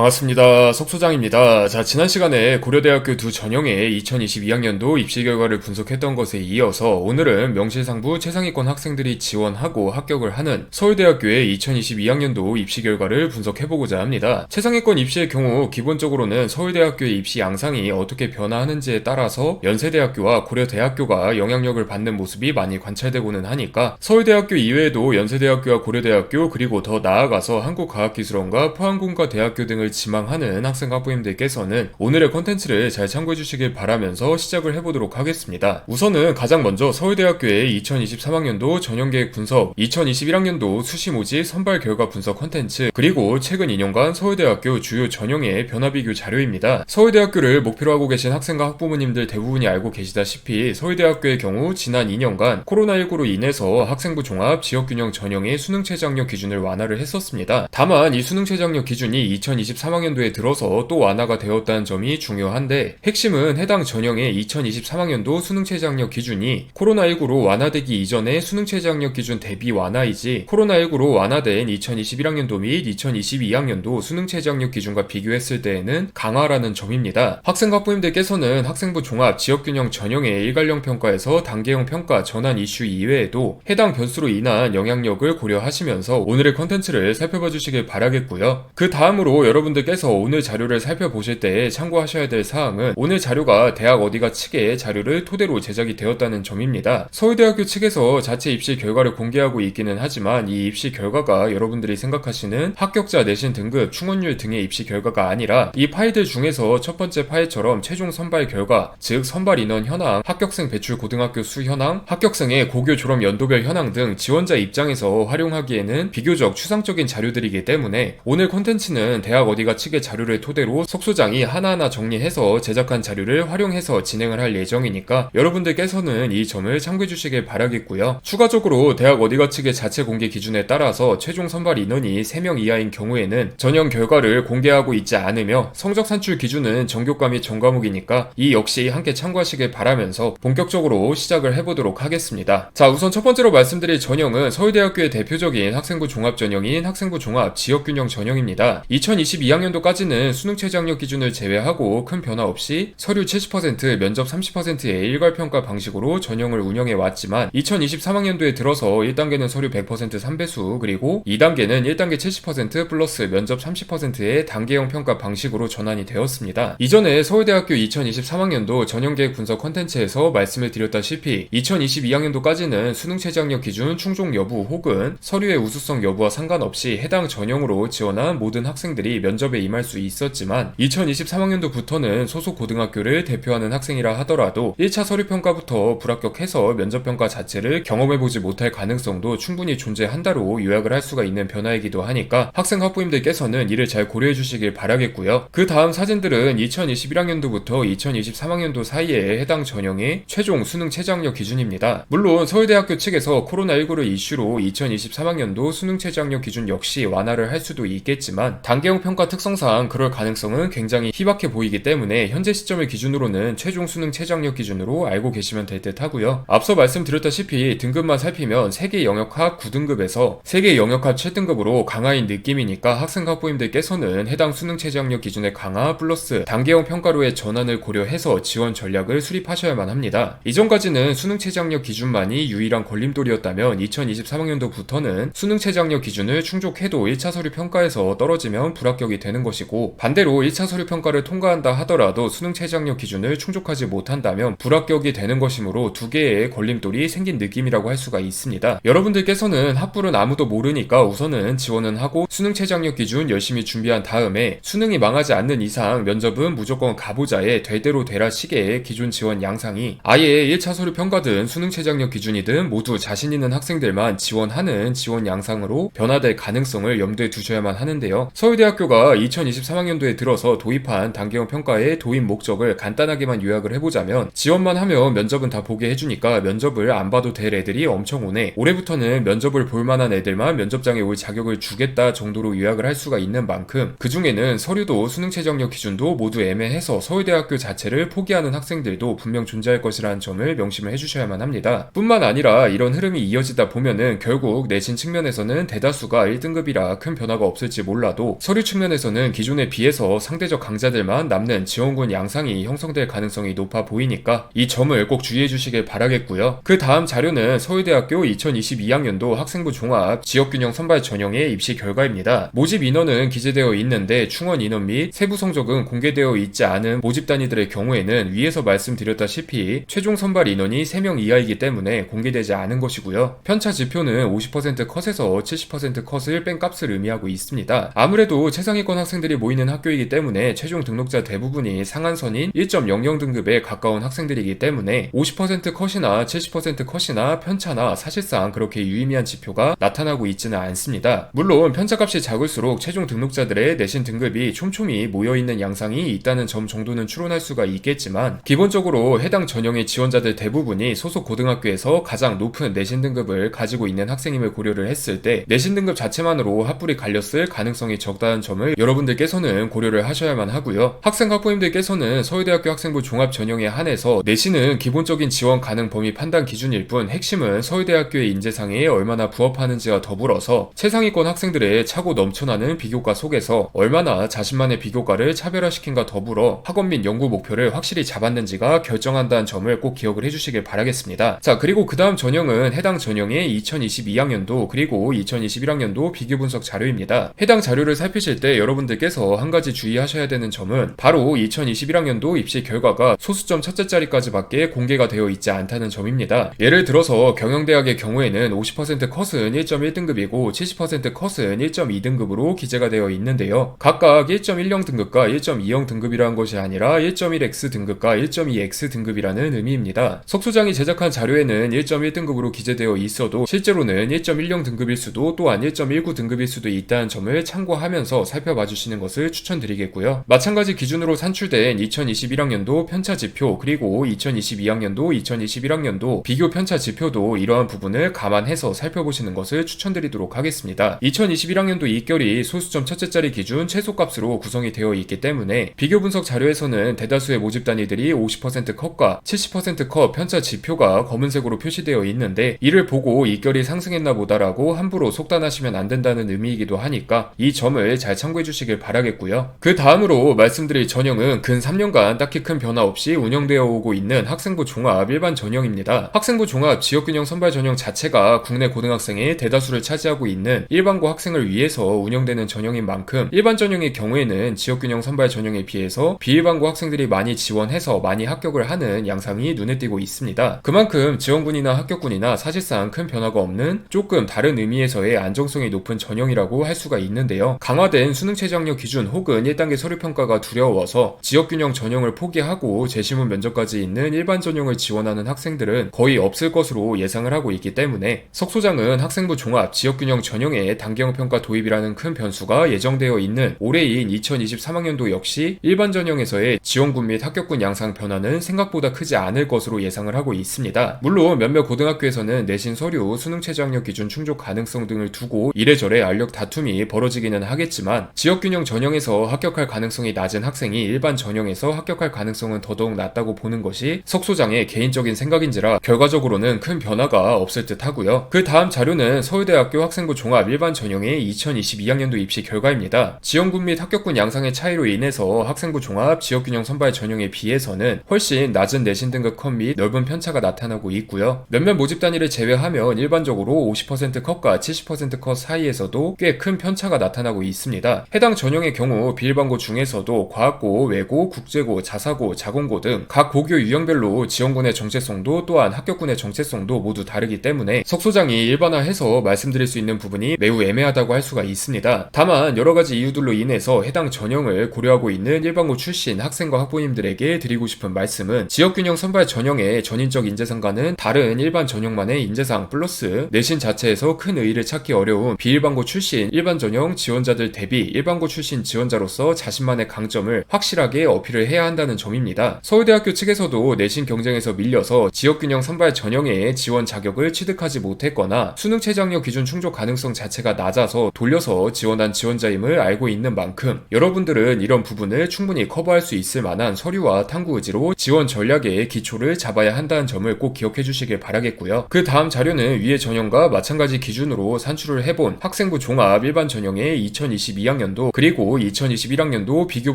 반갑습니다. 석소장입니다. 자, 지난 시간에 고려대학교 두 전형의 2022학년도 입시 결과를 분석했던 것에 이어서 오늘은 명실상부 최상위권 학생들이 지원하고 합격을 하는 서울대학교의 2022학년도 입시 결과를 분석해보고자 합니다. 최상위권 입시의 경우 기본적으로는 서울대학교의 입시 양상이 어떻게 변화하는지에 따라서 연세대학교와 고려대학교가 영향력을 받는 모습이 많이 관찰되고는 하니까 서울대학교 이외에도 연세대학교와 고려대학교 그리고 더 나아가서 한국과학기술원과 포항공과대학교 등 등을 지망하는 학생 학부님들께서는 오늘의 컨텐츠를 잘 참고해 주시길 바라면서 시작을 해보도록 하겠습니다. 우선은 가장 먼저 서울대학교의 2023학년도 전형계획 분석, 2021학년도 수시 모집 선발 결과 분석 컨텐츠, 그리고 최근 2년간 서울대학교 주요 전형의 변화 비교 자료입니다. 서울대학교를 목표로 하고 계신 학생과 학부모님들 대부분이 알고 계시다시피 서울대학교의 경우 지난 2년간 코로나19로 인해서 학생부 종합 지역균형 전형의 수능 최저학력 기준을 완화를 했었습니다. 다만 이 수능 최저학력 기준이 2020 2023학년도에 들어서 또 완화가 되었다는 점이 중요한데 핵심은 해당 전형의 2023학년도 수능 최저학력 기준이 코로나19로 완화되기 이전의 수능 최저학력 기준 대비 완화이지 코로나19로 완화된 2021학년도 및 2022학년도 수능 최저학력 기준과 비교했을 때에는 강화라는 점입니다. 학생 학부님들께서는 학생부 종합 지역균형 전형의 일괄형 평가에서 단계형 평가 전환 이슈 이외에도 해당 변수로 인한 영향력을 고려하시면서 오늘의 컨텐츠를 살펴봐 주시길 바라겠고요. 그 다음으로 여러분 여러분들께서 오늘 자료를 살펴보실 때 참고하셔야 될 사항은 오늘 자료가 대학 어디가 측의 자료를 토대로 제작이 되었다는 점입니다. 서울대학교 측에서 자체 입시 결과를 공개하고 있기는 하지만 이 입시 결과가 여러분들이 생각하시는 합격자 내신 등급, 충원율 등의 입시 결과가 아니라 이 파일들 중에서 첫 번째 파일처럼 최종 선발 결과, 즉 선발 인원 현황, 합격생 배출 고등학교 수 현황, 합격생의 고교 졸업 연도별 현황 등 지원자 입장에서 활용하기에는 비교적 추상적인 자료들이기 때문에 오늘 콘텐츠는 대학 어디가 측의 자료를 토대로 속소장이 하나하나 정리해서 제작한 자료를 활용해서 진행을 할 예정이니까 여러분들께서는 이 점을 참고해 주시길 바라겠고요. 추가적으로 대학 어디가 측의 자체 공개 기준에 따라서 최종 선발 인원이 3명 이하인 경우에는 전형 결과를 공개하고 있지 않으며 성적 산출 기준은 전교과 및 전과목이니까 이 역시 함께 참고하시길 바라면서 본격적으로 시작을 해보도록 하겠습니다. 자 우선 첫 번째로 말씀드릴 전형은 서울대학교의 대표적인 학생부 종합 전형인 학생부 종합 지역균형 전형입니다. 2020 2022학년도까지는 수능 최저학력 기준을 제외하고 큰 변화 없이 서류 70% 면접 30%의 일괄평가 방식으로 전형을 운영해 왔지만 2023학년도에 들어서 1단계는 서류 100% 3배수 그리고 2단계는 1단계 70% 플러스 면접 30%의 단계형 평가 방식으로 전환이 되었습니다. 이전에 서울대학교 2023학년도 전형계획 분석 컨텐츠에서 말씀을 드렸다시피 2022학년도까지는 수능 최저학력 기준 충족 여부 혹은 서류의 우수성 여부와 상관없이 해당 전형으로 지원한 모든 학생들이 면 접에 임할 수 있었지만 2023학년도부터는 소속 고등학교를 대표하는 학생이라 하더라도 1차 서류 평가부터 불합격해서 면접 평가 자체를 경험해보지 못할 가능성도 충분히 존재한다로 요약을 할 수가 있는 변화이기도 하니까 학생 학부님들께서는 이를 잘 고려해 주시길 바라겠고요. 그 다음 사진들은 2021학년도부터 2023학년도 사이에 해당 전형의 최종 수능 최저학력 기준입니다. 물론 서울대학교 측에서 코로나19를 이슈로 2023학년도 수능 최저학력 기준 역시 완화를 할 수도 있겠지만 단계형 평가 평가 특성상 그럴 가능성은 굉장히 희박해 보이기 때문에 현재 시점을 기준으로는 최종 수능 최저학력 기준으로 알고 계시면 될 듯 하고요. 앞서 말씀드렸다시피 등급만 살피면 세계 영역학 9등급에서 세계 영역학 7등급으로 강화인 느낌이니까 학생 학부님들께서는 해당 수능 최저학력 기준의 강화 플러스 단계형 평가로의 전환을 고려해서 지원 전략을 수립하셔야만 합니다. 이전까지는 수능 최저학력 기준만이 유일한 걸림돌이었다면 2023학년도부터는 수능 최저학력 기준을 충족해도 1차 서류 평가에서 떨어지면 불합격 합격이 되는 것이고 반대로 1차 서류 평가를 통과한다 하더라도 수능 최저학력 기준을 충족하지 못한다면 불합격이 되는 것이므로 두 개의 걸림돌이 생긴 느낌이라고 할 수가 있습니다. 여러분들께서는 학부는 아무도 모르니까 우선은 지원은 하고 수능 최저학력 기준 열심히 준비한 다음에 수능이 망하지 않는 이상 면접은 무조건 가보자에 되대로 되라 시계의 기존 지원 양상이 아예 1차 서류 평가든 수능 최저학력 기준이든 모두 자신 있는 학생들만 지원하는 지원 양상으로 변화될 가능성을 염두에 두셔야만 하는데요. 서울대학교 가 2023학년도에 들어서 도입한 단계형 평가의 도입 목적을 간단하게만 요약을 해보자면 지원만 하면 면접은 다 보게 해주니까 면접을 안 봐도 될 애들이 엄청 오네. 올해부터는 면접을 볼 만한 애들만 면접장에 올 자격을 주겠다 정도로 요약을 할 수가 있는 만큼 그 중에는 서류도 수능 최저학력 기준도 모두 애매해서 서울대학교 자체를 포기하는 학생들도 분명 존재할 것이라는 점을 명심을 해주셔야만 합니다. 뿐만 아니라 이런 흐름이 이어지다 보면은 결국 내신 측면에서는 대다수가 1등급이라 큰 변화가 없을지 몰라도 서류 측면 측면에서는 기존에 비해서 상대적 강자들만 남는 지원군 양상이 형성될 가능성이 높아 보이니까 이 점을 꼭 주의해 주시길 바라겠고요. 그 다음 자료는 서울대학교 2022학년도 학생부 종합 지역균형 선발 전형의 입시 결과입니다. 모집 인원은 기재되어 있는데 충원 인원 및 세부 성적은 공개되어 있지 않은 모집 단위들의 경우에는 위에서 말씀드렸다시피 최종 선발 인원이 3명 이하이기 때문에 공개되지 않은 것이고요. 편차 지표는 50% 컷에서 70% 컷을 뺀 값을 의미하고 있습니다. 아무래도 최상 위권 학생들이 모이는 학교이기 때문에 최종 등록자 대부분이 상한선인 1.00 등급에 가까운 학생들이기 때문에 50% 컷이나 70% 컷이나 편차나 사실상 그렇게 유의미한 지표가 나타나고 있지는 않습니다. 물론 편차값이 작을수록 최종 등록자들의 내신 등급이 촘촘히 모여있는 양상이 있다는 점 정도는 추론할 수가 있겠지만 기본적으로 해당 전형의 지원자들 대부분이 소속 고등학교에서 가장 높은 내신 등급을 가지고 있는 학생임을 고려를 했을 때 내신 등급 자체만으로 합불이 갈렸을 가능성이 적다는 점을 여러분들께서는 고려를 하셔야만 하고요. 학생 학부님들께서는 서울대학교 학생부 종합 전형에 한해서 내신은 기본적인 지원 가능 범위 판단 기준일 뿐 핵심은 서울대학교의 인재상에 얼마나 부합하는지와 더불어서 최상위권 학생들의 차고 넘쳐나는 비교과 속에서 얼마나 자신만의 비교과를 차별화시킨가 더불어 학원 및 연구 목표를 확실히 잡았는지가 결정한다는 점을 꼭 기억을 해주시길 바라겠습니다. 자 그리고 그 다음 전형은 해당 전형의 2022학년도 그리고 2021학년도 비교 분석 자료입니다. 해당 자료를 살피실 때 여러분들께서 한 가지 주의하셔야 되는 점은 바로 2021학년도 입시 결과가 소수점 첫째 자리까지밖에 공개가 되어 있지 않다는 점입니다. 예를 들어서 경영대학의 경우에는 50% 컷은 1.1등급이고 70% 컷은 1.2등급으로 기재가 되어 있는데요. 각각 1.10 등급과 1.20 등급이라는 것이 아니라 1.1x 등급과 1.2x 등급이라는 의미입니다. 석소장이 제작한 자료에는 1.1등급으로 기재되어 있어도 실제로는 1.10 등급일 수도 또한 1.19 등급일 수도 있다는 점을 참고하면서 살펴 봐 주시는 것을 추천드리겠고요. 마찬가지 기준으로 산출된 2021학년도 편차 지표 그리고 2022학년도 2021학년도 비교 편차 지표도 이러한 부분을 감안해서 살펴보시는 것을 추천드리도록 하겠습니다. 2021학년도 입결이 소수점 첫째 자리 기준 최소값으로 구성이 되어 있기 때문에 비교 분석 자료에서는 대다수의 모집 단위들이 50% 컷과 70%컷 편차 지표가 검은색으로 표시되어 있는데 이를 보고 입결이 상승했나 보다라고 함부로 속단하시면 안 된다는 의미이기도 하니까 이 점을 잘 참고 해 주시길 바라겠고요. 그 다음으로 말씀드릴 전형은 근 3년간 딱히 큰 변화 없이 운영되어 오고 있는 학생부 종합 일반 전형입니다. 학생부 종합 지역균형 선발 전형 자체가 국내 고등학생의 대다수를 차지하고 있는 일반고 학생을 위해서 운영되는 전형인 만큼 일반 전형의 경우에는 지역균형 선발 전형에 비해서 비일반고 학생들이 많이 지원해서 많이 합격을 하는 양상이 눈에 띄고 있습니다. 그만큼 지원군이나 합격군이나 사실상 큰 변화가 없는 조금 다른 의미에서의 안정성이 높은 전형이라고 할 수가 있는데요. 강화된 수능 최저학력 기준 혹은 1단계 서류 평가가 두려워서 지역균형 전형을 포기하고 재시문 면접까지 있는 일반 전형을 지원하는 학생들은 거의 없을 것으로 예상을 하고 있기 때문에 석 소장은 학생부 종합 지역균형 전형의 단계형 평가 도입이라는 큰 변수가 예정되어 있는 올해인 2023학년도 역시 일반 전형에서의 지원군 및 합격군 양상 변화는 생각보다 크지 않을 것으로 예상을 하고 있습니다. 물론 몇몇 고등학교에서는 내신 서류, 수능 최저학력 기준 충족 가능성 등을 두고 이래저래 알력 다툼이 벌어지기는 하겠지만 지역균형 전형에서 합격할 가능성이 낮은 학생이 일반 전형에서 합격할 가능성은 더더욱 낮다고 보는 것이 석 소장의 개인적인 생각인지라 결과적으로는 큰 변화가 없을 듯 하고요. 그 다음 자료는 서울대학교 학생부 종합 일반 전형의 2022학년도 입시 결과입니다. 지원군 및 합격군 양상의 차이로 인해서 학생부 종합 지역균형 선발 전형에 비해서는 훨씬 낮은 내신 등급 컷 및 넓은 편차가 나타나고 있고요. 몇몇 모집 단위를 제외하면 일반적으로 50% 컷과 70%컷 사이에서도 꽤 큰 편차가 나타나고 있습니다. 해당 전형의 경우 비일반고 중에서도 과학고, 외고, 국제고, 자사고, 자공고 등 각 고교 유형별로 지원군의 정체성도 또한 합격군의 정체성도 모두 다르기 때문에 석 소장이 일반화해서 말씀드릴 수 있는 부분이 매우 애매하다고 할 수가 있습니다. 다만 여러 가지 이유들로 인해서 해당 전형을 고려하고 있는 일반고 출신 학생과 학부모님들에게 드리고 싶은 말씀은 지역균형 선발 전형의 전인적 인재상과는 다른 일반 전형만의 인재상 플러스 내신 자체에서 큰 의의를 찾기 어려운 비일반고 출신 일반 전형 지원자들 대비 일반고 출신 지원자로서 자신만의 강점을 확실하게 어필을 해야 한다는 점입니다. 서울대학교 측에서도 내신 경쟁에서 밀려서 지역균형 선발 전형의 지원 자격을 취득하지 못했거나 수능 최저학력 기준 충족 가능성 자체가 낮아서 돌려서 지원한 지원자임을 알고 있는 만큼 여러분들은 이런 부분을 충분히 커버할 수 있을 만한 서류와 탐구 의지로 지원 전략의 기초를 잡아야 한다는 점을 꼭 기억해 주시길 바라겠고요. 그 다음 자료는 위의 전형과 마찬가지 기준으로 산출을 해본 학생부 종합 일반 전형의 2022 학년도 그리고 2021학년도 비교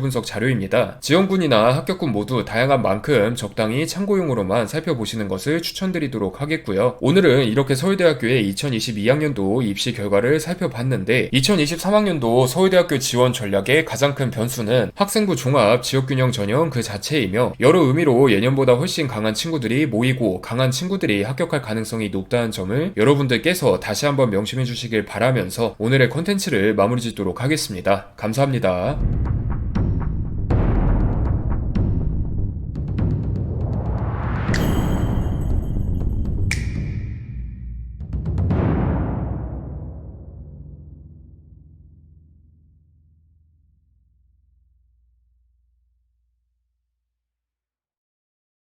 분석 자료입니다. 지원군이나 합격군 모두 다양한 만큼 적당히 참고용으로만 살펴보시는 것을 추천드리도록 하겠고요. 오늘은 이렇게 서울대학교의 2022학년도 입시 결과를 살펴봤는데 2023학년도 서울대학교 지원 전략의 가장 큰 변수는 학생부 종합 지역균형 전형 그 자체이며 여러 의미로 예년보다 훨씬 강한 친구들이 모이고 강한 친구들이 합격할 가능성이 높다는 점을 여러분들께서 다시 한번 명심해 주시길 바라면서 오늘의 컨텐츠를 마무리 짓도록 하겠습니다. 감사합니다.